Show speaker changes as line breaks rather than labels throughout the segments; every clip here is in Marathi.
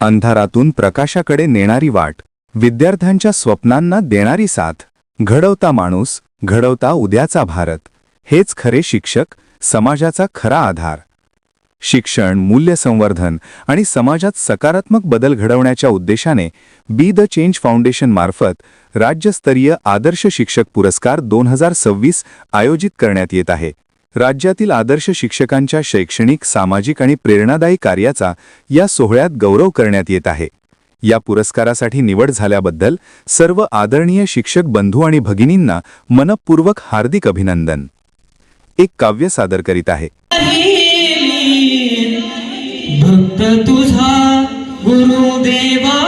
अंधारातून प्रकाशाकडे नेणारी वाट विद्यार्थ्यांच्या स्वप्नांना देणारी साथ. घडवता माणूस घडवता उद्याचा भारत हेच खरे शिक्षक समाजाचा खरा आधार. शिक्षण मूल्यसंवर्धन आणि समाजात सकारात्मक बदल घडवण्याच्या उद्देशाने बी द चेंज फाउंडेशन मार्फत राज्यस्तरीय आदर्श शिक्षक पुरस्कार दोन हजार सव्वीस आयोजित करण्यात येत आहे. राज्यातील आदर्श शिक्षकांच्या शैक्षणिक सामाजिक आणि प्रेरणादायी कार्याचा या सोहळ्यात गौरव करण्यात येत आहे. या पुरस्कारासाठी निवड झाल्याबद्दल सर्व आदरणीय शिक्षक बंधू आणि भगिनींना मनपूर्वक हार्दिक अभिनंदन. एक काव्य सादर करीत आहे.
भक्त तुझा गुरुदेवा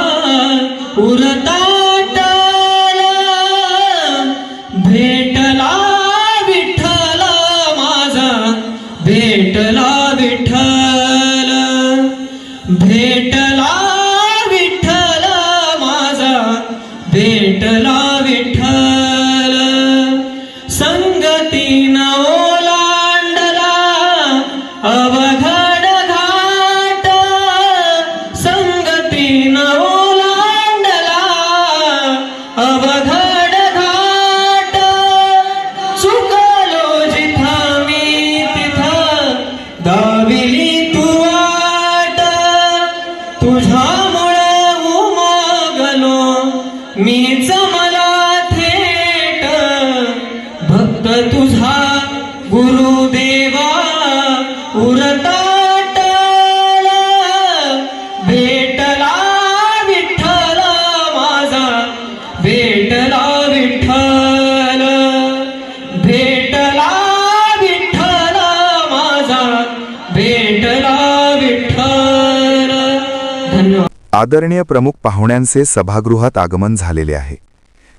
आदरणीय प्रमुख पाहुण्यांचे सभागृहात आगमन झालेले आहे.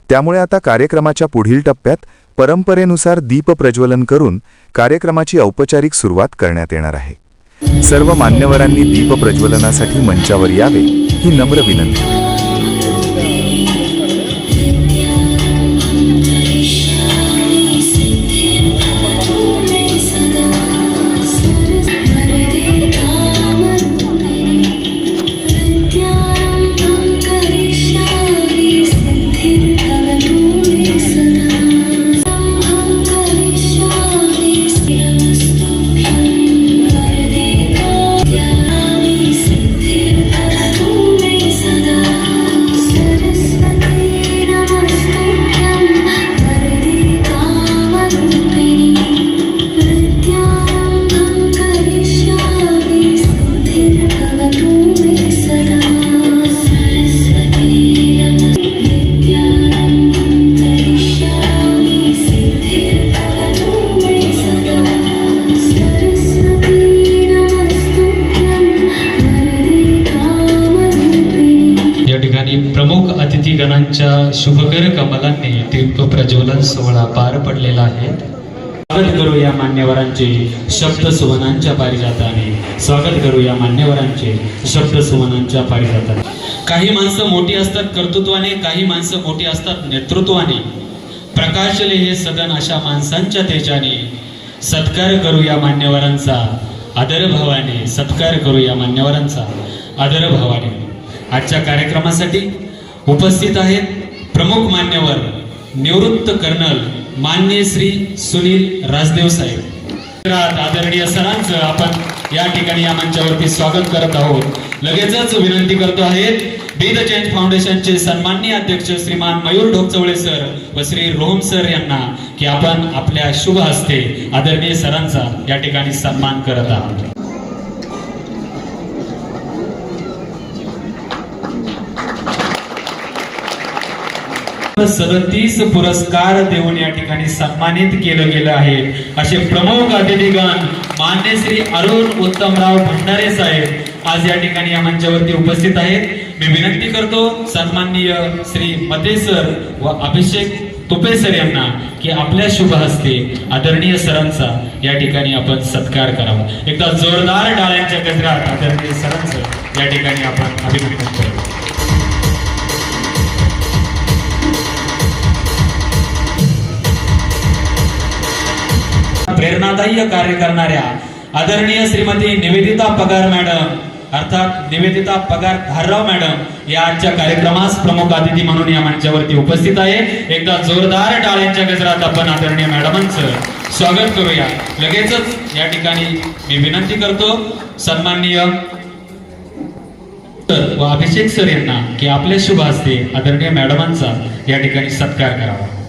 त्यामुळे आता कार्यक्रमाच्या पुढील टप्प्यात परंपरेनुसार दीप प्रज्वलन करून कार्यक्रमाची औपचारिक सुरुवात करण्यात येणार आहे. सर्व मान्यवरांनी दीप प्रज्वलनासाठी मंचावर यावे ही नम्र विनंती.
शुभकर कमलांनी दीप प्रज्वलन सोहळा पार पडलेला आहे. स्वागत करू या मान्यवरांचे शब्द सुमनांच्या पारिजाताने. स्वागत करू या मान्यवरांचे शब्द सुमनांच्या पारिजाताने. काही माणसं मोठी असतात कर्तृत्वाने काही माणसं मोठी असतात नेतृत्वाने. प्रकाशले हे सदन अशा माणसांच्या तेजाने. सत्कार करू या मान्यवरांचा. आदरभावाने सत्कार करू या मान्यवरांचा. आदरभावाने आजच्या कार्यक्रमासाठी उपस्थित आहेत प्रमुख मान्यवर निवृत्त कर्नल मान्य श्री सुनील राजदेव साहेब. आदरणीय सरांचं आपण या ठिकाणी या मंचावरती स्वागत करत आहोत. लगेचच विनंती करतो आहेत बी द चेंज फाउंडेशनचे सन्माननीय अध्यक्ष श्रीमान मयूर ढोकचवळे सर व श्री रोहम सर यांना की आपण आपल्या शुभ हस्ते आदरणीय सरांचा या ठिकाणी सन्मान करत आहोत. सदतीस पुरस्कार देऊन या ठिकाणी सन्मानित केलं गेलं आहे. असे प्रमुख अतिथीगण मान्य श्री अरुण उत्तमराव भंडारे साहेब आज या ठिकाणी या मंचावरती उपस्थित आहेत. मी विनंती करतो सन्माननीय श्री मते सर व अभिषेक तुपे सर यांना की आपल्या शुभ हस्ते आदरणीय सरांचा या ठिकाणी आपण सत्कार करावा. एकदा जोरदार डाळ्यांच्या गजरात आदरणीय सरांचं या ठिकाणी आपण अभिनंदन करतो प्रेरणादायी कार्य करणाऱ्या आदरणीय श्रीमती निवेदिता पगार मॅडम अर्थात निवेदिता पगार धारराव मॅडम या आजच्या कार्यक्रमास प्रमुख अतिथी म्हणून या मंचावरती उपस्थित आहे. एकदा जोरदार टाळ्यांच्या गजरात आपण आदरणीय मॅडमांचं स्वागत करूया. लगेचच या ठिकाणी मी विनंती करतो सन्माननीय तर व अभिषेक सर यांना की आपले शुभ असते आदरणीय मॅडमांचा या ठिकाणी सत्कार करावा.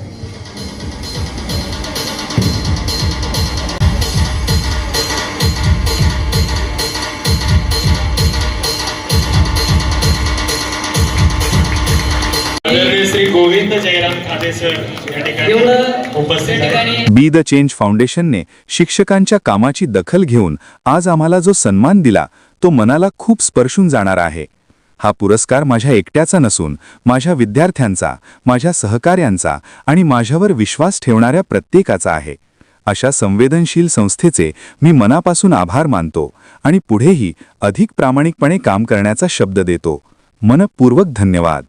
बी द चेंज फाउंडेशनने शिक्षकांच्या कामाची दखल घेऊन आज आम्हाला जो सन्मान दिला तो मनाला खूप स्पर्शून जाणार आहे. हा पुरस्कार माझ्या एकट्याचा नसून माझ्या विद्यार्थ्यांचा माझ्या सहकार्यांचा आणि माझ्यावर विश्वास ठेवणाऱ्या प्रत्येकाचा आहे. अशा संवेदनशील संस्थेचे मी मनापासून आभार मानतो आणि पुढेही अधिक प्रामाणिकपणे काम करण्याचा शब्द देतो. मनपूर्वक धन्यवाद.